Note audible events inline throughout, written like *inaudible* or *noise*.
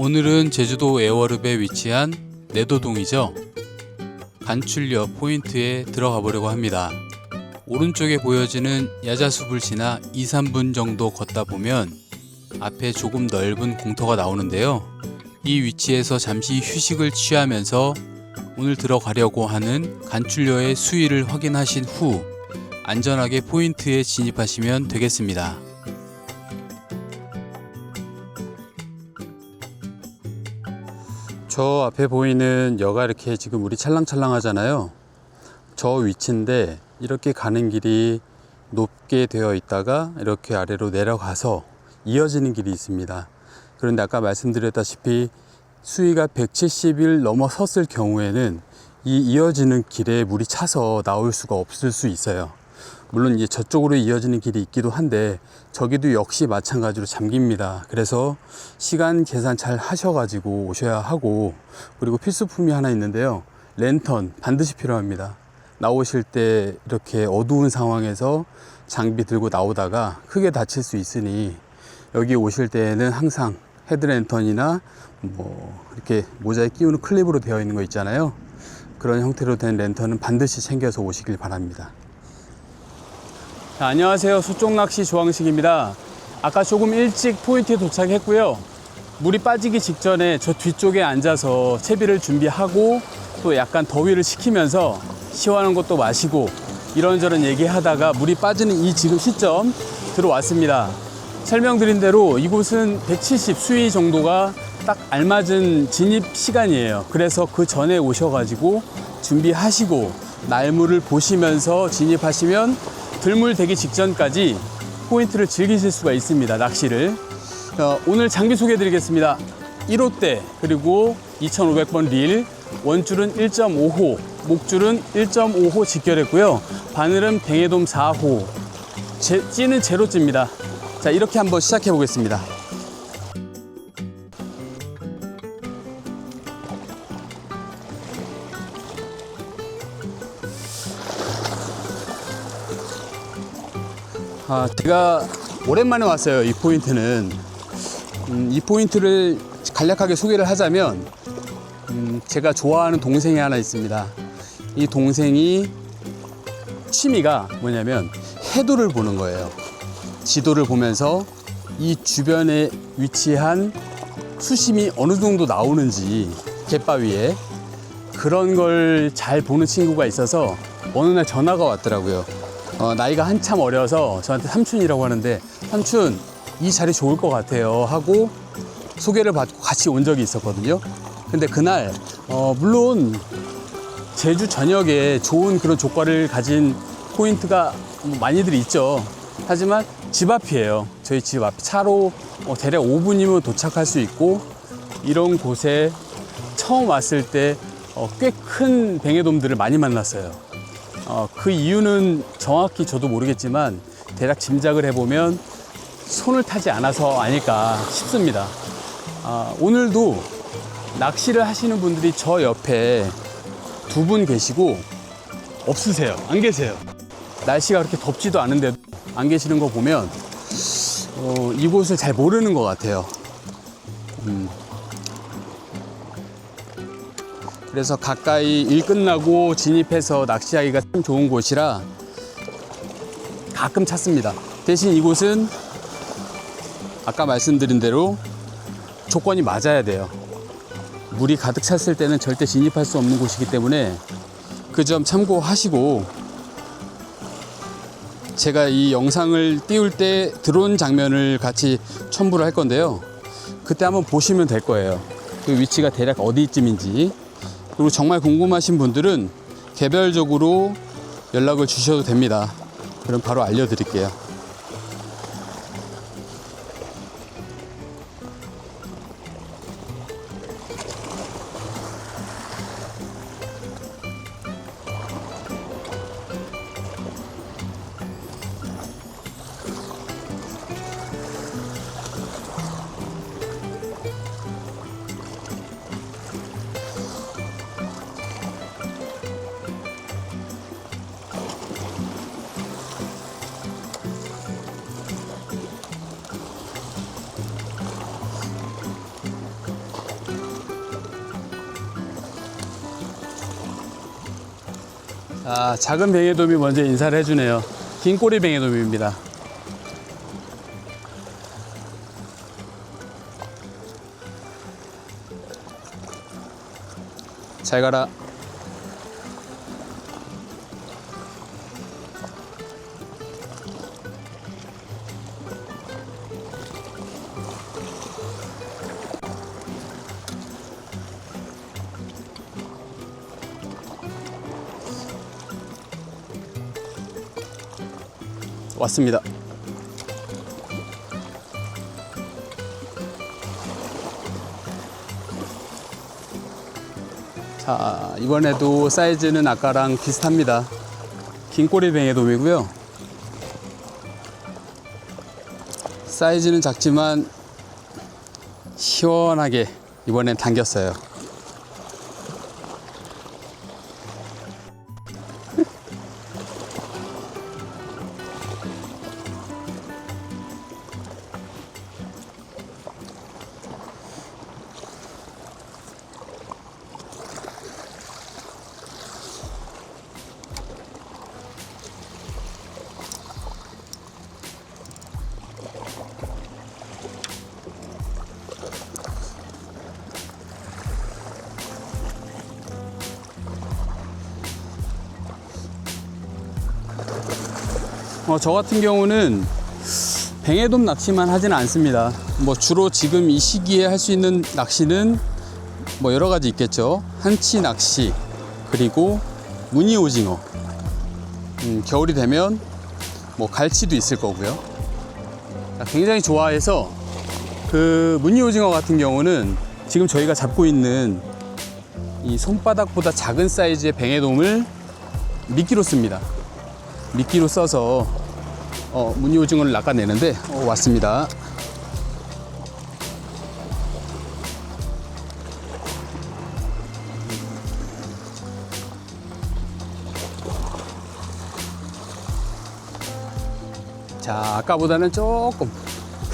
오늘은 제주도 애월읍에 위치한 내도동이죠. 간출려 포인트에 들어가 보려고 합니다. 오른쪽에 보여지는 야자숲을 지나 2, 3분 정도 걷다 보면 앞에 조금 넓은 공터가 나오는데요. 이 위치에서 잠시 휴식을 취하면서 오늘 들어가려고 하는 간출려의 수위를 확인하신 후 안전하게 포인트에 진입하시면 되겠습니다. 저 앞에 보이는 여가 이렇게 지금 물이 찰랑찰랑 하잖아요. 저 위치인데 이렇게 가는 길이 높게 되어 있다가 이렇게 아래로 내려가서 이어지는 길이 있습니다. 그런데 아까 말씀드렸다시피 수위가 170일 넘어섰을 경우에는 이 이어지는 길에 물이 차서 나올 수가 없을 수 있어요. 물론 이제 저쪽으로 이어지는 길이 있기도 한데 저기도 역시 마찬가지로 잠깁니다. 그래서 시간 계산 잘 하셔가지고 오셔야 하고 그리고 필수품이 하나 있는데요. 랜턴 반드시 필요합니다. 나오실 때 이렇게 어두운 상황에서 장비 들고 나오다가 크게 다칠 수 있으니 여기 오실 때에는 항상 헤드랜턴이나 뭐 이렇게 모자에 끼우는 클립으로 되어 있는 거 있잖아요. 그런 형태로 된 랜턴은 반드시 챙겨서 오시길 바랍니다. 자, 안녕하세요. 수족낚시 조항식입니다. 아까 조금 일찍 포인트에 도착했고요. 물이 빠지기 직전에 저 뒤쪽에 앉아서 채비를 준비하고 또 약간 더위를 식히면서 시원한 것도 마시고 이런저런 얘기하다가 물이 빠지는 이 지금 시점 들어왔습니다. 설명드린 대로 이곳은 170 수위 정도가 딱 알맞은 진입 시간이에요. 그래서 그 전에 오셔가지고 준비하시고 날물을 보시면서 진입하시면 들물 되기 직전까지 포인트를 즐기실 수가 있습니다. 낚시를. 어, 오늘 장비 소개해 드리겠습니다. 1호대 그리고 2500번 릴 원줄은 1.5호 목줄은 1.5호 직결했고요. 바늘은 뱅에돔 4호 제, 찌는 제로찌입니다. 자 이렇게 한번 시작해 보겠습니다. 아, 제가 오랜만에 왔어요. 이 포인트는. 음, 이 포인트를 간략하게 소개를 하자면, 음, 제가 좋아하는 동생이 하나 있습니다. 이 동생이 취미가 뭐냐면 해도를 보는 거예요. 지도를 보면서 이 주변에 위치한 수심이 어느 정도 나오는지 갯바위에 그런 걸 잘 보는 친구가 있어서 어느 날 전화가 왔더라고요. 어, 나이가 한참 어려서 저한테 삼촌이라고 하는데 삼촌 이 자리 좋을 것 같아요 하고 소개를 받고 같이 온 적이 있었거든요. 근데 그날 어, 물론 제주 전역에 좋은 그런 조과를 가진 포인트가 뭐 많이들 있죠. 하지만 집 앞이에요. 저희 집 앞 차로 어, 대략 5분이면 도착할 수 있고 이런 곳에 처음 왔을 때 어, 꽤큰 뱅에돔들을 많이 만났어요. 어, 그 이유는 정확히 저도 모르겠지만 대략 짐작을 해보면 손을 타지 않아서 아닐까 싶습니다. 아, 오늘도 낚시를 하시는 분들이 저 옆에 두 분 계시고 없으세요. 안 계세요. 날씨가 그렇게 덥지도 않은데 안 계시는 거 보면 어, 이곳을 잘 모르는 것 같아요. 음. 그래서 가까이 일 끝나고 진입해서 낚시하기가 참 좋은 곳이라 가끔 찾습니다. 대신 이곳은 아까 말씀드린 대로 조건이 맞아야 돼요. 물이 가득 찼을 때는 절대 진입할 수 없는 곳이기 때문에 그 점 참고하시고 제가 이 영상을 띄울 때 드론 장면을 같이 첨부를 할 건데요. 그때 한번 보시면 될 거예요. 그 위치가 대략 어디쯤인지. 그리고 정말 궁금하신 분들은 개별적으로 연락을 주셔도 됩니다. 그럼 바로 알려드릴게요. 아, 작은 뱅에돔이 먼저 인사를 해주네요. 긴 꼬리 뱅에돔입니다. 잘 가라. 왔습니다. 자, 이번에도 사이즈는 아까랑 비슷합니다. 긴 꼬리 뱅에돔이고요. 사이즈는 작지만 시원하게 이번엔 당겼어요. 어, 저 같은 경우는 뱅에돔 낚시만 하지는 않습니다. 뭐 주로 지금 이 시기에 할 수 있는 낚시는 뭐 여러 가지 있겠죠. 한치 낚시 그리고 무늬 오징어. 음, 겨울이 되면 뭐 갈치도 있을 거고요. 자, 굉장히 좋아해서 그 무늬 오징어 같은 경우는 지금 저희가 잡고 있는 이 손바닥보다 작은 사이즈의 뱅에돔을 미끼로 씁니다. 미끼로 써서 어, 무늬 오징어를 낚아내는데 어, 왔습니다. 자, 아까보다는 조금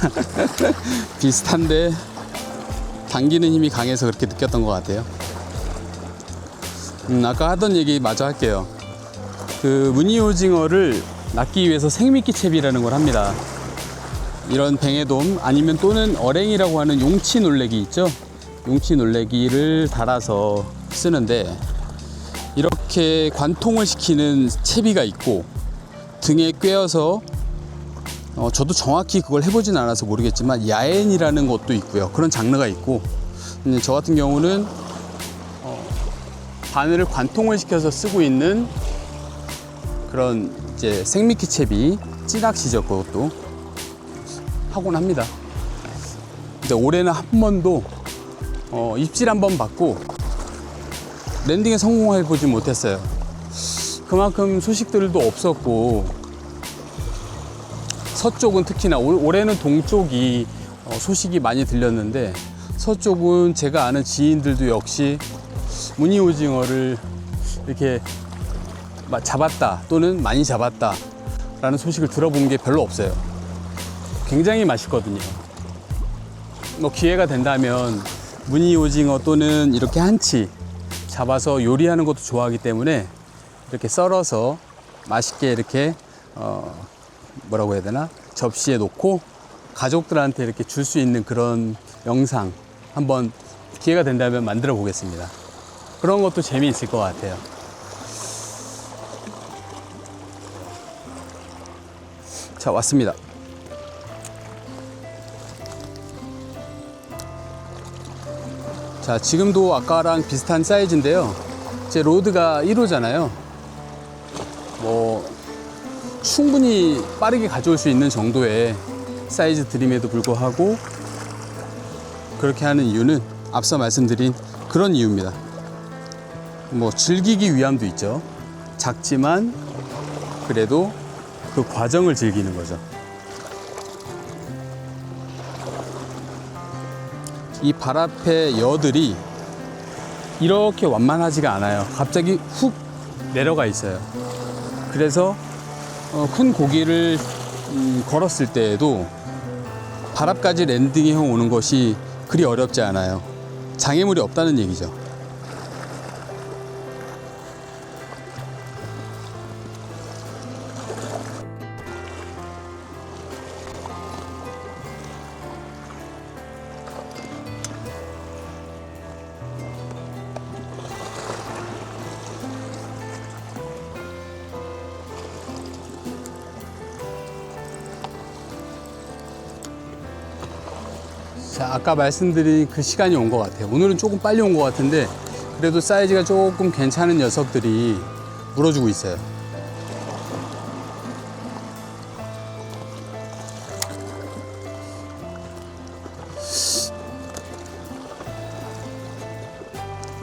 *laughs* 비슷한데 당기는 힘이 강해서 그렇게 느꼈던 것 같아요. 음, 아까 하던 얘기 마저 할게요. 그 무늬 오징어를 낚기 위해서 생미끼 채비라는 걸 합니다. 이런 뱅에돔 아니면 또는 어랭이라고 하는 용치 놀래기 있죠? 용치 놀래기를 달아서 쓰는데 이렇게 관통을 시키는 채비가 있고 등에 꿰어서 어, 저도 정확히 그걸 해보진 않아서 모르겠지만 야엔이라는 것도 있고요. 그런 장르가 있고 음, 저 같은 경우는 어, 바늘을 관통을 시켜서 쓰고 있는 그런 이제 생미끼 채비 찌낚시죠 그것도 하곤 합니다. 근데 올해는 한 번도 어, 입질 한 번 받고 랜딩에 성공해 보지 못했어요. 그만큼 소식들도 없었고 서쪽은 특히나 올, 올해는 동쪽이 어, 소식이 많이 들렸는데 서쪽은 제가 아는 지인들도 역시 무늬 오징어를 이렇게 마- 잡았다 또는 많이 잡았다 라는 소식을 들어본 게 별로 없어요. 굉장히 맛있거든요. 뭐 기회가 된다면 무늬 오징어 또는 이렇게 한치 잡아서 요리하는 것도 좋아하기 때문에 이렇게 썰어서 맛있게 이렇게 어 뭐라고 해야 되나 접시에 놓고 가족들한테 이렇게 줄 수 있는 그런 영상 한번 기회가 된다면 만들어 보겠습니다. 그런 것도 재미있을 것 같아요. 자 왔습니다. 자 지금도 아까랑 비슷한 사이즈인데요. 제 로드가 1호잖아요. 뭐 충분히 빠르게 가져올 수 있는 정도의 사이즈 드림에도 불구하고 그렇게 하는 이유는 앞서 말씀드린 그런 이유입니다. 뭐 즐기기 위함도 있죠. 작지만 그래도 그 과정을 즐기는 거죠. 이 발 앞에 여들이 이렇게 완만하지가 않아요. 갑자기 훅 내려가 있어요. 그래서 어, 큰 고기를 음, 걸었을 때에도 발 앞까지 랜딩해 오는 것이 그리 어렵지 않아요. 장애물이 없다는 얘기죠. 자, 아까 말씀드린 그 시간이 온 것 같아요. 오늘은 조금 빨리 온 것 같은데 그래도 사이즈가 조금 괜찮은 녀석들이 물어주고 있어요.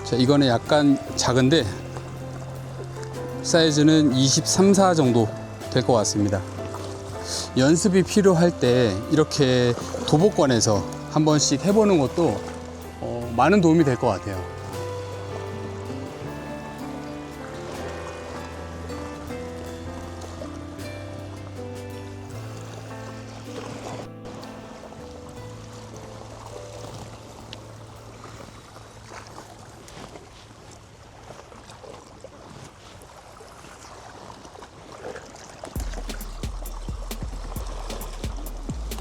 자, 이거는 약간 작은데 사이즈는 23, 4 정도 될 것 같습니다. 연습이 필요할 때 이렇게 도보권에서 한 번씩 해보는 것도 어, 많은 도움이 될 것 같아요.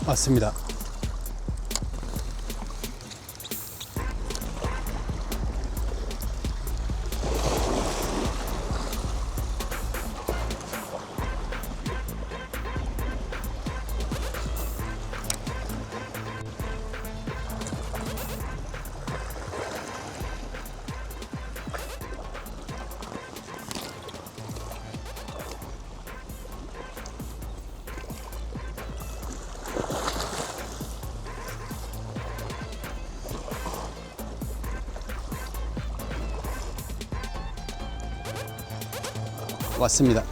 맞습니다. 왔습니다.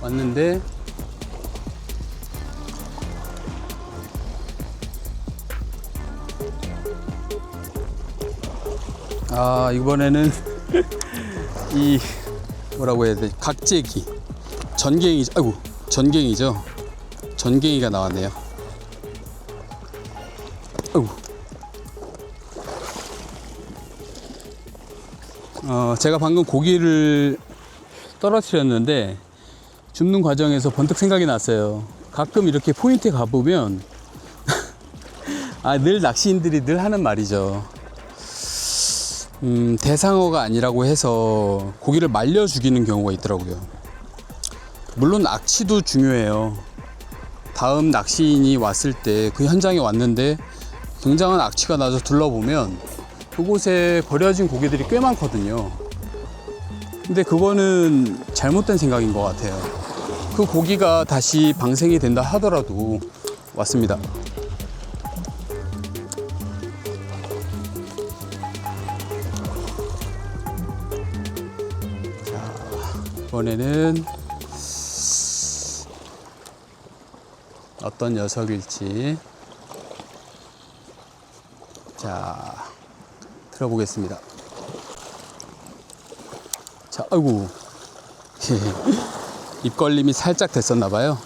왔는데 아 이번에는 *laughs* 이 뭐라고 해야 돼? 각재기. 전갱이 아이고 전갱이죠? 전갱이가 나왔네요. 아이고. 어 제가 방금 고기를 떨어뜨렸는데 줍는 과정에서 번뜩 생각이 났어요. 가끔 이렇게 포인트에 가보면 *laughs* 아, 늘 낚시인들이 늘 하는 말이죠. 음, 대상어가 아니라고 해서 고기를 말려 죽이는 경우가 있더라고요. 물론 낚시도 중요해요. 다음 낚시인이 왔을 때 그 현장에 왔는데 굉장한 악취가 나서 둘러보면 그곳에 버려진 고기들이 꽤 많거든요. 근데 그거는 잘못된 생각인 것 같아요. 그 고기가 다시 방생이 된다 하더라도 왔습니다. 자, 이번에는 어떤 녀석일지 자 들어보겠습니다. 자, 아이고. *laughs* 입걸림이 살짝 됐었나 봐요.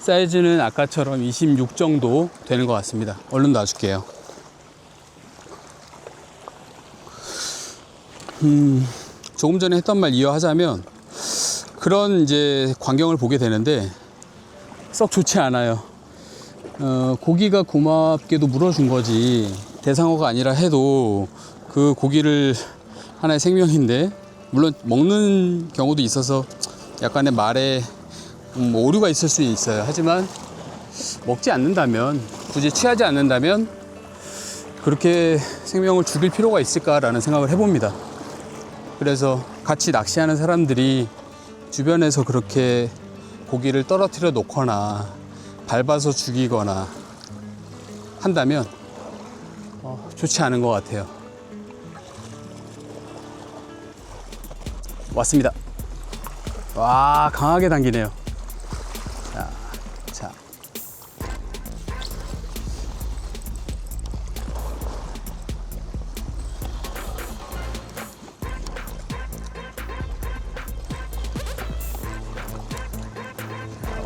사이즈는 아까처럼 26 정도 되는 것 같습니다. 얼른 놔줄게요. 음, 조금 전에 했던 말 이어하자면 그런 이제 광경을 보게 되는데 썩 좋지 않아요. 어, 고기가 고맙게도 물어준 거지 대상어가 아니라 해도 그 고기를 하나의 생명인데 물론 먹는 경우도 있어서 약간의 말에 음, 오류가 있을 수 있어요. 하지만 먹지 않는다면 굳이 취하지 않는다면 그렇게 생명을 죽일 필요가 있을까라는 생각을 해봅니다. 그래서 같이 낚시하는 사람들이 주변에서 그렇게 고기를 떨어뜨려 놓거나 밟아서 죽이거나 한다면 어, 좋지 않은 것 같아요. 왔습니다. 와 강하게 당기네요.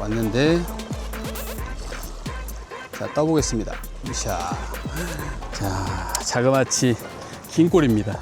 왔는데 자 떠보겠습니다. 자, 자 자그마치 긴 꼴입니다.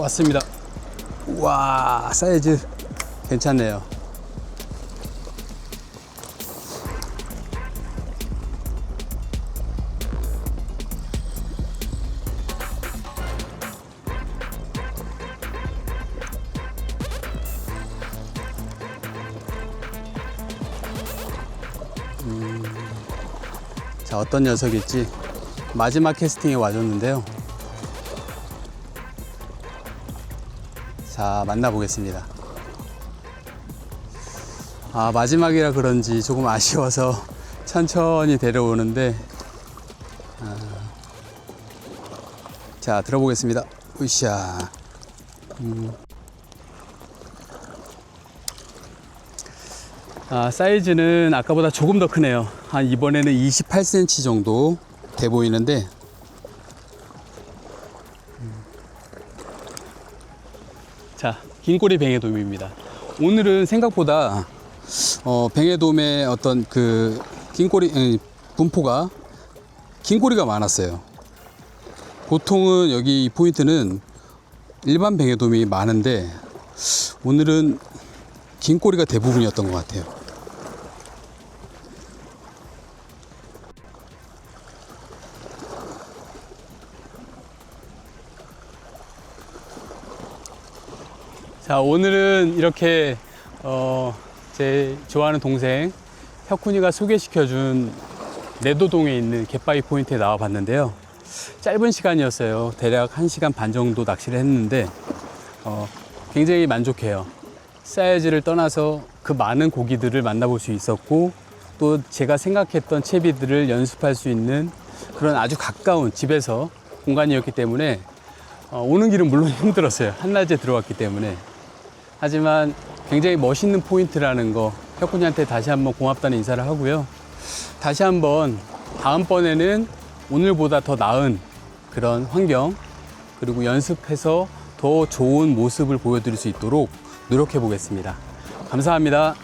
왔습니다. 와 사이즈 괜찮네요. 음, 자 어떤 녀석일지 마지막 캐스팅에 와줬는데요. 자, 만나보겠습니다. 아, 마지막이라 그런지 조금 아쉬워서 *laughs* 천천히 데려오는데, 아, 자, 들어보겠습니다. 으쌰. 음. 아, 사이즈는 아까보다 조금 더 크네요. 한 이번에는 28cm 정도 돼 보이는데, 자, 긴꼬리 뱅에돔입니다. 오늘은 생각보다 어, 뱅에돔의 어떤 그 긴꼬리 에, 분포가 긴꼬리가 많았어요. 보통은 여기 이 포인트는 일반 뱅에돔이 많은데 오늘은 긴꼬리가 대부분이었던 것 같아요. 자 오늘은 이렇게 어, 제 좋아하는 동생 혁훈이가 소개시켜준 내도동에 있는 갯바위 포인트에 나와 봤는데요. 짧은 시간이었어요. 대략 1시간 반 정도 낚시를 했는데 어, 굉장히 만족해요. 사이즈를 떠나서 그 많은 고기들을 만나볼 수 있었고 또 제가 생각했던 채비들을 연습할 수 있는 그런 아주 가까운 집에서 공간이었기 때문에 어, 오는 길은 물론 *laughs* 힘들었어요. 한낮에 들어왔기 때문에 하지만 굉장히 멋있는 포인트라는 거 혁군이한테 다시 한번 고맙다는 인사를 하고요. 다시 한번 다음번에는 오늘보다 더 나은 그런 환경 그리고 연습해서 더 좋은 모습을 보여드릴 수 있도록 노력해 보겠습니다. 감사합니다.